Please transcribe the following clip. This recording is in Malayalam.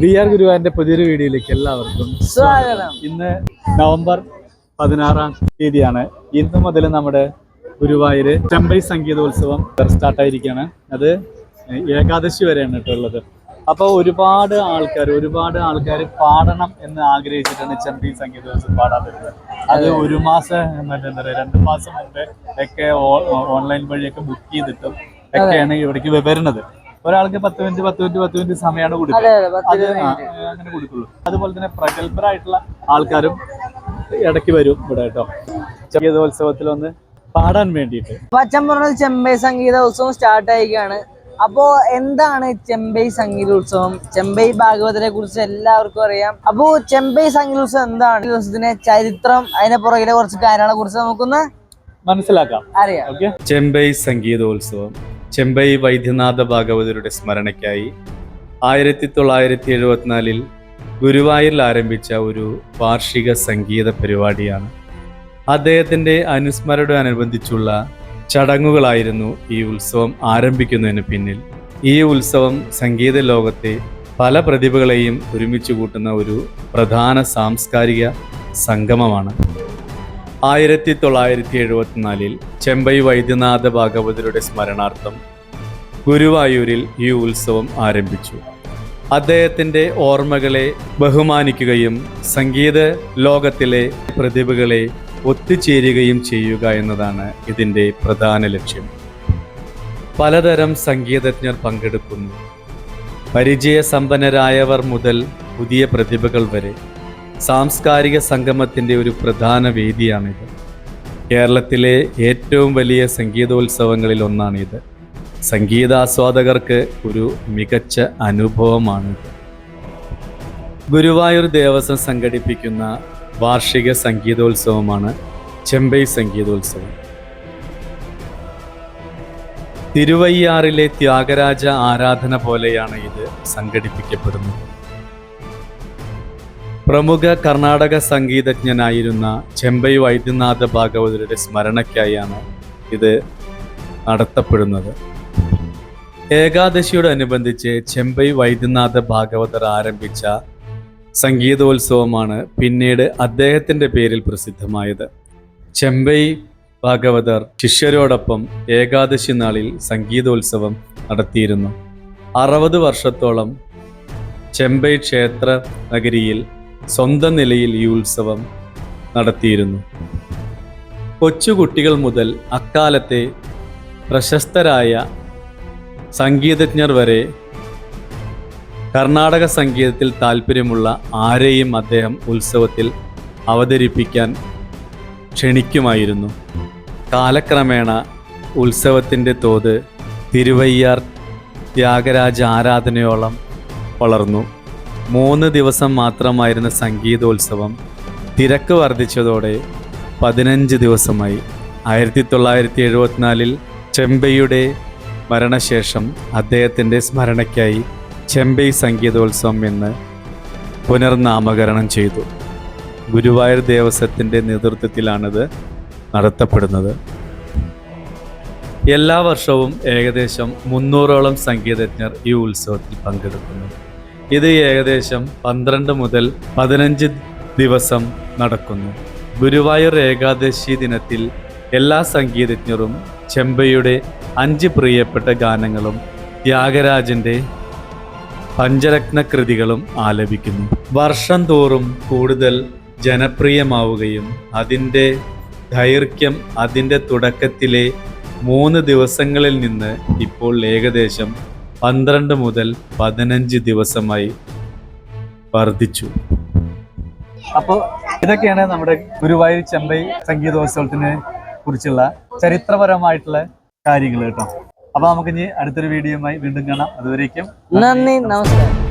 ബി ആർ ഗുരുവാന്റെ പുതിയൊരു വീഡിയോയിലേക്ക് എല്ലാവർക്കും സ്വാഗതം. ഇന്ന് നവംബർ പതിനാറാം തീയതിയാണ്. ഇന്ന് മുതൽ നമ്മുടെ ഗുരുവായൂര് ചെമ്പൈ സംഗീതോത്സവം സ്റ്റാർട്ടായിരിക്കുകയാണ് അത് ഏകാദശി വരെയാണ് കേട്ടോ ഉള്ളത്. അപ്പോൾ ഒരുപാട് ആൾക്കാർ ഒരുപാട് ആൾക്കാർ പാടണം എന്ന് ആഗ്രഹിച്ചിട്ടാണ് ചെമ്പൈ സംഗീതോത്സവം പാടാൻ അത് ഒരു മാസം എന്താ പറയുക രണ്ട് മാസം മുമ്പേ ഒക്കെ ഓൺലൈൻ വഴിയൊക്കെ ബുക്ക് ചെയ്തിട്ടും ഒക്കെയാണ് ഇവിടേക്ക് വരുന്നത്. ഒരാൾക്ക് പത്ത് മിനിറ്റ് പത്ത് മിനിറ്റ് പത്ത് മിനിറ്റ് സമയമാണ് കൊടുക്കുന്നത് അതെ അങ്ങനെ കൊടുക്കുള്ളൂ. അതുപോലെ തന്നെ പ്രഗത്ഭരായിട്ടുള്ള ആൾക്കാരും ഇടയ്ക്ക് വരും ഇവിടെ കേട്ടോ. സംഗീതോത്സവത്തിൽ ഒന്ന് പാടാൻ വേണ്ടിയിട്ട്. പച്ചം പറഞ്ഞ പറഞ്ഞത് ചെമ്പൈ സംഗീത ഉത്സവം സ്റ്റാർട്ട് ആയിരിക്കുകയാണ്. അപ്പോ എന്താണ് ചെമ്പൈ സംഗീതോത്സവം ചെമ്പൈ ഭാഗവതരെ കുറിച്ച് എല്ലാവർക്കും അറിയാം. അപ്പോ ചെമ്പൈ സംഗീതോത്സവം എന്താണ്? ഈ ദിവസത്തിന്റെ ചരിത്രം അതിനെ പുറകിലെ കുറച്ച് കാര്യങ്ങളെ കുറിച്ച് നമുക്കൊന്ന് മനസ്സിലാക്കാം. അറിയാം. ഓക്കെ ചെമ്പൈ സംഗീതോത്സവം. ചെമ്പൈ വൈദ്യനാഥ ഭാഗവതരുടെ സ്മരണയ്ക്കായി ആയിരത്തി തൊള്ളായിരത്തി എഴുപത്തിനാലിൽ ഗുരുവായൂരിൽ ആരംഭിച്ച ഒരു വാർഷിക സംഗീത പരിപാടിയാണ്. അദ്ദേഹത്തിന്റെ അനുസ്മരണയോടനുബന്ധിച്ചുള്ള ചടങ്ങുകളായിരുന്നു ഈ ഉത്സവം ആരംഭിക്കുന്നതിന് പിന്നിൽ. ഈ ഉത്സവം സംഗീത ലോകത്തെ പല പ്രതിഭകളെയും ഒരുമിച്ച് കൂട്ടുന്ന ഒരു പ്രധാന സാംസ്കാരിക സംഗമമാണ്. ആയിരത്തി തൊള്ളായിരത്തി എഴുപത്തിനാലിൽ ചെമ്പൈ വൈദ്യനാഥ ഭാഗവതരുടെ സ്മരണാർത്ഥം ഗുരുവായൂരിൽ ഈ ഉത്സവം ആരംഭിച്ചു. അദ്ദേഹത്തിന്റെ ഓർമ്മകളെ ബഹുമാനിക്കുകയും സംഗീത ലോകത്തിലെ പ്രതിഭകളെ ഒത്തുചേരുകയും ചെയ്യുക എന്നതാണ് ഇതിന്റെ പ്രധാന ലക്ഷ്യം. പലതരം സംഗീതജ്ഞർ പങ്കെടുക്കുന്നു. പരിചയസമ്പന്നരായവർ മുതൽ പുതിയ പ്രതിഭകൾ വരെ. സാംസ്കാരിക സംഗമത്തിന്റെ ഒരു പ്രധാന വേദിയാണിത്. കേരളത്തിലെ ഏറ്റവും വലിയ സംഗീതോത്സവങ്ങളിൽ ഒന്നാണിത്. സംഗീതാസ്വാദകർക്ക് ഒരു മികച്ച അനുഭവമാണിത്. ഗുരുവായൂർ ദേവസ്വം സംഘടിപ്പിക്കുന്ന വാർഷിക സംഗീതോത്സവമാണ് ചെമ്പൈ സംഗീതോത്സവം. തിരുവയ്യാറിലെ ത്യാഗരാജ ആരാധന പോലെയാണ് ഇത് സംഘടിപ്പിക്കപ്പെടുന്നത്. പ്രമുഖ കർണാടക സംഗീതജ്ഞനായിരുന്ന ചെമ്പൈ വൈദ്യനാഥ ഭാഗവതരുടെ സ്മരണയ്ക്കായാണ് ഇത് നടത്തപ്പെടുന്നത്. ഏകാദശിയോടനുബന്ധിച്ച് ചെമ്പൈ വൈദ്യനാഥ ഭാഗവതർ ആരംഭിച്ച സംഗീതോത്സവമാണ് പിന്നീട് അദ്ദേഹത്തിന്റെ പേരിൽ പ്രസിദ്ധമായത്. ചെമ്പൈ ഭാഗവതർ ശിഷ്യരോടൊപ്പം ഏകാദശി നാളിൽ സംഗീതോത്സവം നടത്തിയിരുന്നു. അറുപത് വർഷത്തോളം ചെമ്പൈ ക്ഷേത്ര നഗരിയിൽ സ്വന്തം നിലയിൽ ഈ ഉത്സവം നടത്തിയിരുന്നു. കൊച്ചുകുട്ടികൾ മുതൽ അക്കാലത്തെ പ്രശസ്തരായ സംഗീതജ്ഞർ വരെ കർണാടക സംഗീതത്തിൽ താല്പര്യമുള്ള ആരെയും അദ്ദേഹം ഉത്സവത്തിൽ അവതരിപ്പിക്കാൻ ക്ഷണിക്കുമായിരുന്നു. കാലക്രമേണ ഉത്സവത്തിന്റെ തോത് തിരുവയ്യാർ ത്യാഗരാജ ആരാധനയോളം വളർന്നു. മൂന്ന് ദിവസം മാത്രമായിരുന്ന സംഗീതോത്സവം തിരക്ക് വർദ്ധിച്ചതോടെ പതിനഞ്ച് ദിവസമായി. ആയിരത്തി തൊള്ളായിരത്തി എഴുപത്തിനാലിൽ ചെമ്പൈയുടെ മരണശേഷം അദ്ദേഹത്തിന്റെ സ്മരണയ്ക്കായി ചെമ്പൈ സംഗീതോത്സവം എന്ന് പുനർനാമകരണം ചെയ്തു. ഗുരുവായൂർ ദേവസ്വത്തിന്റെ നേതൃത്വത്തിലാണിത് നടത്തപ്പെടുന്നത്. എല്ലാ വർഷവും ഏകദേശം മുന്നൂറോളം സംഗീതജ്ഞർ ഈ ഉത്സവത്തിൽ പങ്കെടുക്കുന്നു. ഇത് ഏകദേശം പന്ത്രണ്ട് മുതൽ പതിനഞ്ച് ദിവസം നടക്കുന്നു. ഗുരുവായൂർ ഏകാദശി ദിനത്തിൽ എല്ലാ സംഗീതജ്ഞരും ചെമ്പയുടെ അഞ്ച് പ്രിയപ്പെട്ട ഗാനങ്ങളും ത്യാഗരാജന്റെ പഞ്ചരത്ന കൃതികളും ആലപിക്കുന്നു. വർഷം തോറും കൂടുതൽ ജനപ്രിയമാവുകയും അതിന്റെ ദൈർഘ്യം അതിന്റെ തുടക്കത്തിലെ മൂന്ന് ദിവസങ്ങളിൽ നിന്ന് ഇപ്പോൾ ഏകദേശം പന്ത്രണ്ട് മുതൽ പതിനഞ്ച് ദിവസമായി വർദ്ധിച്ചു. അപ്പോൾ ഇതൊക്കെയാണ് നമ്മുടെ ഗുരുവായൂർ ചെമ്പൈ സംഗീതോത്സവത്തിനെ കുറിച്ചുള്ള ചരിത്രപരമായിട്ടുള്ള കാര്യങ്ങൾ കേട്ടോ. അപ്പൊ നമുക്ക് ഇനി അടുത്തൊരു വീഡിയോയുമായി വീണ്ടും കാണാം. അതുവരേക്കും നന്ദി നമസ്കാരം.